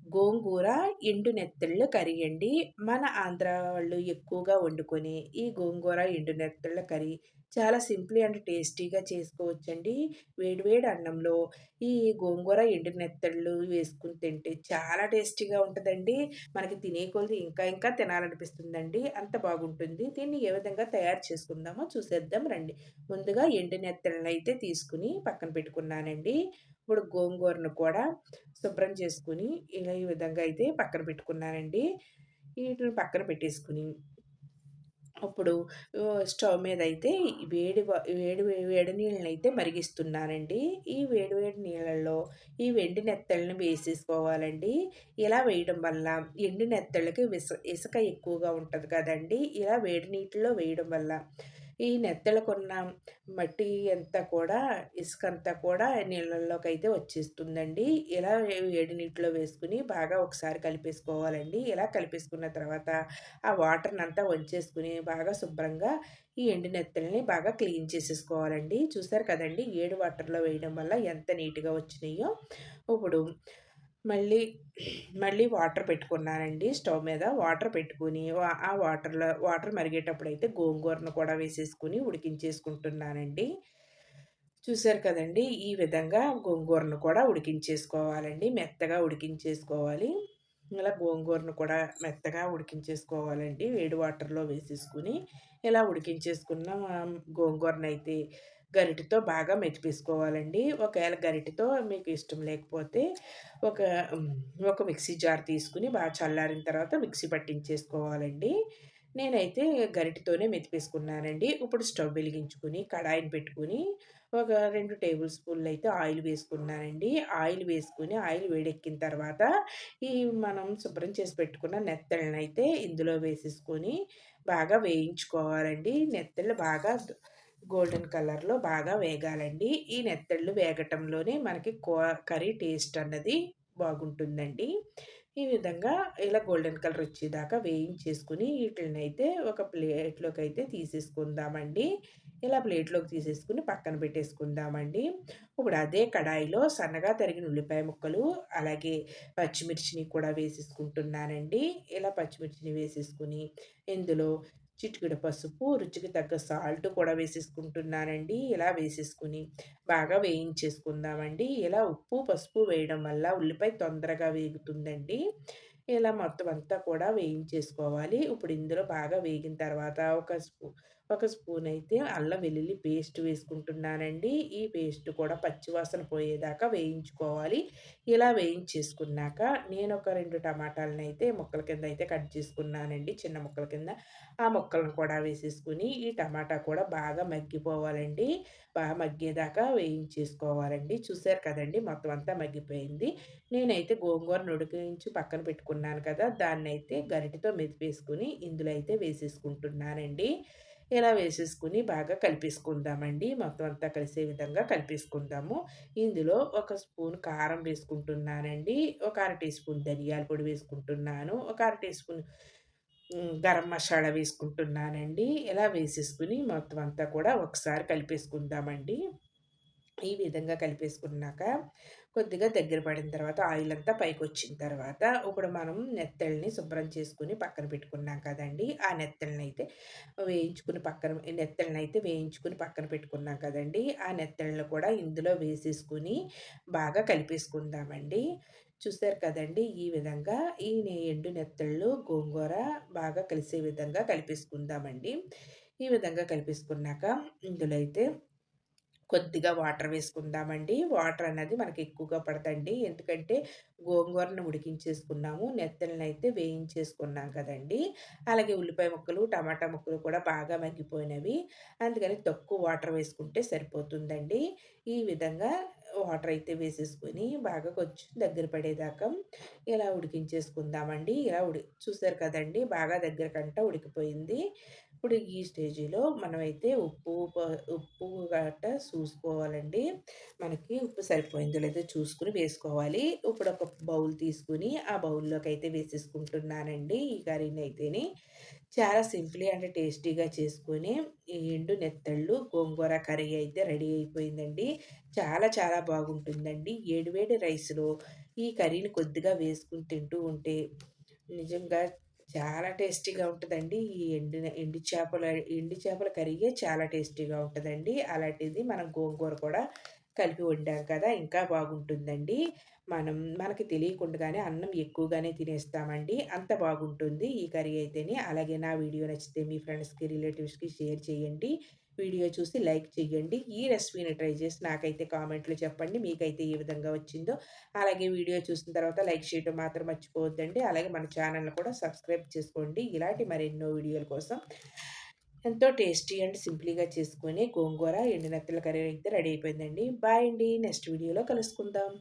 గోంగూర ఎండు నెత్తళ్ళు కర్రీ అండి మన ఆంధ్ర వాళ్ళు ఎక్కువగా వండుకొని ఈ గోంగూర ఎండు నెత్తళ్ళ కర్రీ చాలా సింపుల్ అండ్ టేస్టీగా చేసుకోవచ్చండి. వేడివేడి అన్నంలో ఈ గోంగూర ఎండు నెత్తళ్ళు వేసుకుని తింటే చాలా టేస్టీగా ఉంటుందండి. మనకి తినే కొలది ఇంకా ఇంకా తినాలనిపిస్తుందండి. అంత బాగుంటుంది. దీన్ని ఏ విధంగా తయారు చేసుకుందామో చూసేద్దాం రండి. ముందుగా ఎండు నెత్తళ్ళని అయితే తీసుకుని పక్కన పెట్టుకున్నానండి. ఇప్పుడు గోంగూరను కూడా శుభ్రం చేసుకుని ఇలా ఈ విధంగా అయితే పక్కన పెట్టుకున్నానండి. వీటిని పక్కన పెట్టేసుకుని అప్పుడు స్టవ్ మీద అయితే వేడి వేడి వేడి నీళ్ళని అయితే మరిగిస్తున్నానండి. ఈ వేడి వేడి నీళ్ళల్లో ఈ వెండి నెత్తళ్ళని వేసేసుకోవాలండి. ఇలా వేయడం వల్ల ఎండి నెత్తళ్ళకి విస ఇసుక ఎక్కువగా ఉంటుంది కదండి. ఇలా వేడి నీటిలో వేయడం వల్ల ఈ నెత్తలకున్న మట్టి అంతా కూడా ఇసుక అంతా కూడా నీళ్ళల్లోకి అయితే వచ్చేస్తుందండి. ఇలా వేడి నీటిలో వేసుకుని బాగా ఒకసారి కలిపేసుకోవాలండి. ఇలా కలిపేసుకున్న తర్వాత ఆ వాటర్ని అంతా వంచేసుకుని బాగా శుభ్రంగా ఈ ఎండు నెత్తల్ని బాగా క్లీన్ చేసేసుకోవాలండి. చూసారు కదండి ఏడు వాటర్లో వేయడం వల్ల ఎంత నీట్గా వచ్చినాయో. ఇప్పుడు మళ్ళీ మళ్ళీ వాటర్ పెట్టుకున్నానండి. స్టవ్ మీద వాటర్ పెట్టుకుని ఆ వాటర్లో వాటర్ మరిగేటప్పుడు అయితే గోంగూరను కూడా వేసేసుకుని ఉడికించేసుకుంటున్నానండి. చూసారు కదండి ఈ విధంగా గోంగూరను కూడా ఉడికించేసుకోవాలండి. మెత్తగా ఉడికించేసుకోవాలి. ఇలా గోంగూరను కూడా మెత్తగా ఉడికించేసుకోవాలండి. వేడి వాటర్లో వేసేసుకుని ఇలా ఉడికించేసుకున్న. గోంగూరను అయితే గరిటతో బాగా మెతిపేసుకోవాలండి ఒకవేళ గరిటతో మీకు ఇష్టం లేకపోతే ఒక ఒక మిక్సీ జార్ తీసుకుని బాగా చల్లారిన తర్వాత మిక్సీ పట్టించేసుకోవాలండి. నేనైతే గరిటతోనే మెతిపేసుకున్నానండి ఇప్పుడు స్టవ్ వెలిగించుకుని కడాయిని పెట్టుకుని ఒక రెండు టేబుల్ స్పూన్లు అయితే ఆయిల్ వేసుకున్నానండి. ఆయిల్ వేసుకుని ఆయిల్ వేడెక్కిన తర్వాత ఈ మనం శుభ్రం చేసి పెట్టుకున్న నెత్తళ్ళని అయితే ఇందులో వేసేసుకొని బాగా వేయించుకోవాలండి. నెత్తళ్ళు బాగా గోల్డెన్ కలర్లో బాగా వేగాలండి. ఈ నెత్తళ్ళు వేగటంలోనే మనకి కర్రీ టేస్ట్ అన్నది బాగుంటుందండి. ఈ విధంగా ఇలా గోల్డెన్ కలర్ వచ్చేదాకా వేయించేసుకుని వీటిని అయితే ఒక ప్లేట్లోకి అయితే తీసేసుకుందామండి. ఇలా ప్లేట్లోకి తీసేసుకుని పక్కన పెట్టేసుకుందామండి. ఇప్పుడు అదే కడాయిలో సన్నగా తరిగిన ఉల్లిపాయ ముక్కలు అలాగే పచ్చిమిర్చిని కూడా వేసేసుకుంటున్నానండి. ఇలా పచ్చిమిర్చిని వేసేసుకుని ఇందులో చిటికెడు పసుపు రుచికి తగ్గ సాల్ట్ కూడా వేసేసుకుంటున్నానండి. ఇలా వేసేసుకుని బాగా వేయించేసుకుందామండి. ఇలా ఉప్పు పసుపు వేయడం వల్ల ఉల్లిపాయ తొందరగా వేగుతుందండి. ఇలా మొత్తం అంతా కూడా వేయించేసుకోవాలి. ఇప్పుడు ఇందులో బాగా వేగిన తర్వాత ఒక ఒక స్పూన్ అయితే అల్లం వెల్లుల్లి పేస్ట్ వేసుకుంటున్నానండి. ఈ పేస్ట్ కూడా పచ్చివాసన పోయేదాకా వేయించుకోవాలి. ఇలా వేయించేసుకున్నాక నేను ఒక రెండు టమాటాలను అయితే ముక్కల కింద అయితే కట్ చేసుకున్నానండి చిన్న ముక్కల కింద. ఆ ముక్కలను కూడా వేసేసుకుని ఈ టమాటా కూడా బాగా మగ్గిపోవాలండి. బాగా మగ్గేదాకా వేయించేసుకోవాలండి. చూసారు కదండి మొత్తం అంతా మగ్గిపోయింది. నేనైతే గోంగూర నుడికించి పక్కన పెట్టుకున్నాను కదా దాన్ని అయితే గరిటితో మెదిపేసుకుని ఇందులో అయితే వేసేసుకుంటున్నానండి. ఇలా వేసేసుకుని బాగా కలిపేసుకుందామండి. మొత్తం అంతా కలిసే విధంగా కలిపేసుకుందాము. ఇందులో ఒక స్పూన్ కారం వేసుకుంటున్నానండి. ఒక అర టీ స్పూన్ ధనియాల పొడి వేసుకుంటున్నాను. ఒక అర టీ స్పూన్ గరం మసాలా వేసుకుంటున్నానండి. ఇలా వేసేసుకుని మొత్తం అంతా కూడా ఒకసారి కలిపేసుకుందామండి. ఈ విధంగా కలిపేసుకున్నాక కొద్దిగా దగ్గర పడిన తర్వాత ఆయిల్ అంతా పైకి వచ్చిన తర్వాత ఇప్పుడు మనం నెత్తల్ని శుభ్రం చేసుకుని పక్కన పెట్టుకున్నాం కదండి. ఆ నెత్తళ్ళని అయితే వేయించుకుని పక్కన నెత్తళ్ళని అయితే వేయించుకుని పక్కన పెట్టుకున్నాం కదండి. ఆ నెత్తళ్ళని కూడా ఇందులో వేసేసుకుని బాగా కలిపేసుకుందామండి. చూసారు కదండి ఈ విధంగా ఈ ఎండు నెత్తళ్ళు గోంగూర బాగా కలిసే విధంగా కలిపేసుకుందామండి. ఈ విధంగా కలిపేసుకున్నాక ఇందులో అయితే కొద్దిగా వాటర్ వేసుకుందామండి. వాటర్ అనేది మనకి ఎక్కువగా పడదండి. ఎందుకంటే గోంగూరను ఉడికించేసుకున్నాము. నెత్తలను అయితే వేయించేసుకున్నాం కదండి. అలాగే ఉల్లిపాయ ముక్కలు టమాటా ముక్కలు కూడా బాగా మగ్గిపోయినవి. అందుకని తక్కువ వాటర్ వేసుకుంటే సరిపోతుందండి. ఈ విధంగా వాటర్ అయితే వేసేసుకొని బాగా కొంచెం దగ్గర పడేదాకా ఇలా ఉడికించేసుకుందామండి. ఇలా ఉడి చూసారు కదండి? బాగా దగ్గర కంట ఉడికిపోయింది. ఇప్పుడు ఈ స్టేజిలో మనమైతే ఉప్పు ఉప్పు గట్ట చూసుకోవాలండి. మనకి ఉప్పు సరిపోయిందో లేదో చూసుకొని వేసుకోవాలి. ఇప్పుడు ఒక బౌల్ తీసుకొని ఆ బౌల్‌లోకైతే వేసేసుకుంటున్నానండి ఈ కర్రీనైతేని. చాలా సింపుల్‌గా అండ్ టేస్టీగా చేసుకొని ఎండు నెత్తళ్ళు గోంగూర కర్రీ అయితే రెడీ అయిపోయిందండి. చాలా చాలా బాగుంటుందండి. ఏడువేడి రైస్‌లో ఈ కర్రీని కొద్దిగా వేసుకొని తింటూ ఉంటే నిజంగా చాలా టేస్టీగా ఉంటుందండి ఈ ఎండిన ఎండు చేపల ఎండు చేపల కర్రీయే చాలా టేస్టీగా ఉంటుందండి అలాంటిది మనం గోంగూర కూడా కలిపి వండాం కదా! ఇంకా బాగుంటుందండి. మనం మనకి తెలియకుండానే అన్నం ఎక్కువగానే తినేస్తామండి. అంత బాగుంటుంది ఈ కర్రీ అయితేనే అలాగే నా వీడియో నచ్చితే మీ ఫ్రెండ్స్‌కి, రిలేటివ్స్‌కి షేర్ చేయండి. వీడియో చూసి లైక్ చేయండి. ఈ రెసిపీని ట్రై చేసి నాకైతే కామెంట్లు చెప్పండి. మీకైతే ఏ విధంగా వచ్చిందో. అలాగే వీడియో చూసిన తర్వాత లైక్ చేయడం మాత్రం మర్చిపోవద్దండి. అలాగే మన ఛానల్‌ని కూడా సబ్స్క్రైబ్ చేసుకోండి. ఇలాంటి మరెన్నో వీడియోల కోసం. ఎంతో టేస్టీ అండ్ సింపుల్‌గా చేసుకొని గోంగూర, ఎండు కర్రీ అయితే రెడీ అయిపోయిందండి. బాయ్ అండి. నెక్స్ట్ వీడియోలో కలుసుకుందాం.